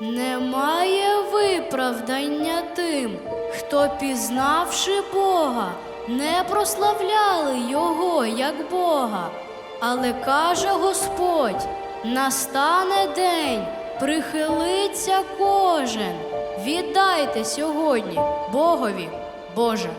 Немає виправдання тим, хто, пізнавши Бога, не прославляли Його як Бога. Але каже Господь: настане день, прихилиться кожен. Віддайте сьогодні Богові Боже.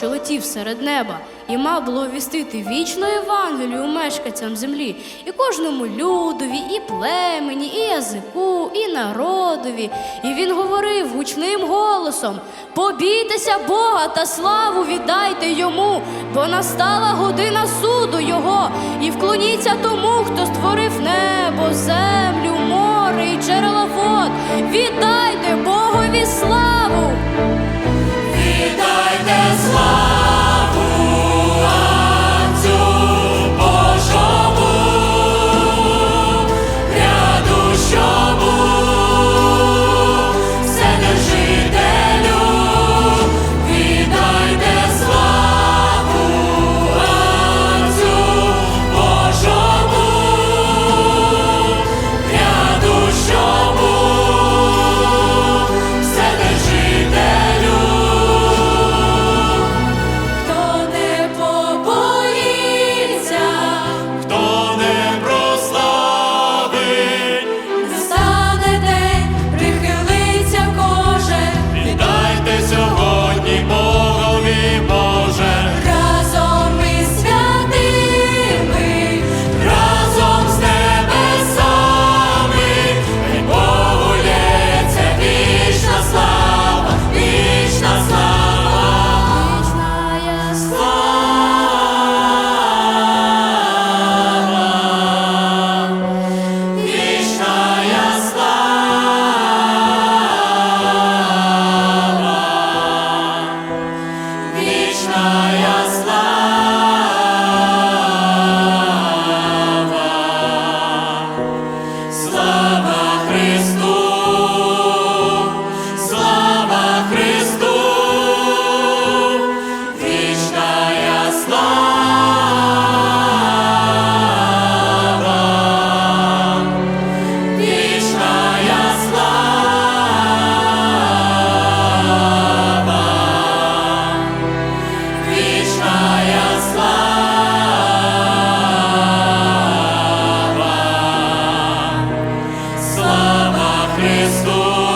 Що летів серед неба, і мав було вістити вічну Євангелію мешканцям землі, і кожному людові, і племені, і язику, і народові. І він говорив гучним голосом: Побійтеся Бога та славу віддайте йому, бо настала година суду Його, і вклоніться тому, хто створив небо, землю, море і джерела вод. Віддайте I Христос.